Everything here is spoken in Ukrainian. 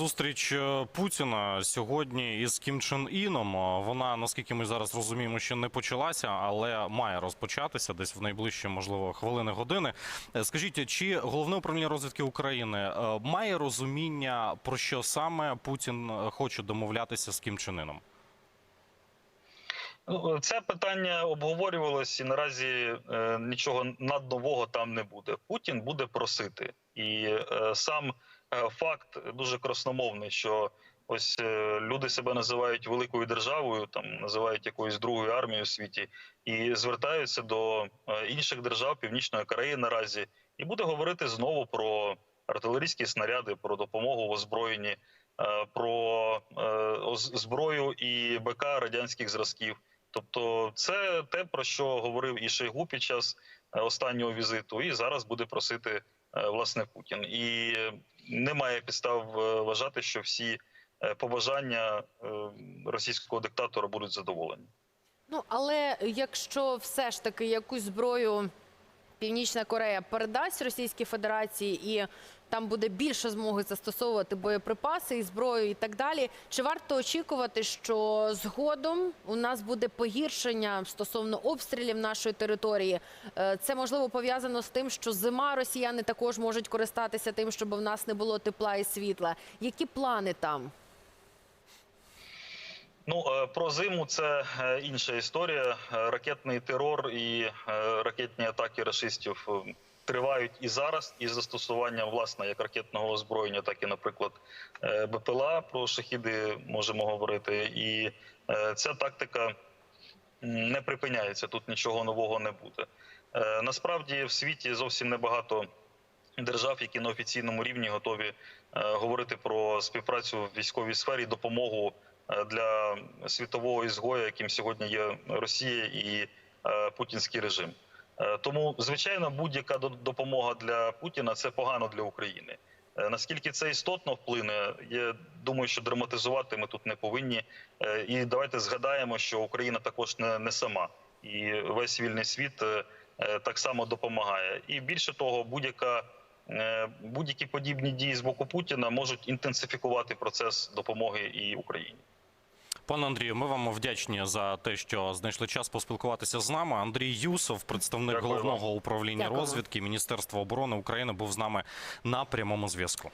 зустріч е, Путіна сьогодні із Кім Чен Іном. Е, Вона, наскільки ми зараз розуміємо, ще не почалася, але має розпочатися десь в найближчі, можливо, хвилини години. Е, Скажіть, чи головне управління розвідки України має розуміння про що саме Путін хоче домовлятися з Кім Чен Іном? Ну, Це питання обговорювалось і наразі е, нічого наднового там не буде. Путін буде просити, і е, сам е, факт дуже красномовний, що ось е, люди себе називають великою державою, там називають якоюсь другою армією у світі, і звертаються до е, інших держав Північної Кореї наразі, і буде говорити знову про артилерійські снаряди, про допомогу в озброєнні, е, про е, зброю і БК радянських зразків. Тобто, це те, про що говорив і Шойгу під час е, останнього візиту, і зараз буде просити е, власне Путін. І е, немає підстав вважати, що всі побажання російського диктатора будуть задоволені. Ну але якщо все ж таки якусь зброю Північна Корея передасть Російській Федерації і там буде більше змоги застосовувати боєприпаси і зброю, і так далі. Чи варто очікувати, що згодом у нас буде погіршення стосовно обстрілів нашої території? Е, Це можливо пов'язано з тим, що зима росіяни також можуть користатися тим, щоб в нас не було тепла і світла. Які плани там? Ну е, про зиму це е, інша історія. Е, Ракетний терор і ракетні атаки рашистів е, тривають і зараз, із застосуванням власне як ракетного озброєння, так і, наприклад, БПЛА. Про шахіди можемо говорити. І ця тактика не припиняється. Тут нічого нового не буде. Насправді в світі зовсім небагато держав, які на офіційному рівні готові говорити про співпрацю в військовій сфері, допомогу для світового ізгоя, яким сьогодні є Росія і е, путінський режим. Е, Тому, звичайно, будь-яка допомога для Путіна це погано для України. Е, Наскільки це істотно вплине, я думаю, що драматизувати ми тут не повинні. Е, І давайте згадаємо, що Україна також не, не сама, і весь вільний світ е, е, так само допомагає. І більше того, будь-яка е, будь-які подібні дії з боку Путіна можуть інтенсифікувати процес допомоги і Україні. Пане Андрію, ми вам вдячні за те, що знайшли час поспілкуватися з нами. Андрій Юсов, представник Дякую вам. головного управління Дякую. розвідки Міністерства оборони України, був з нами на прямому зв'язку.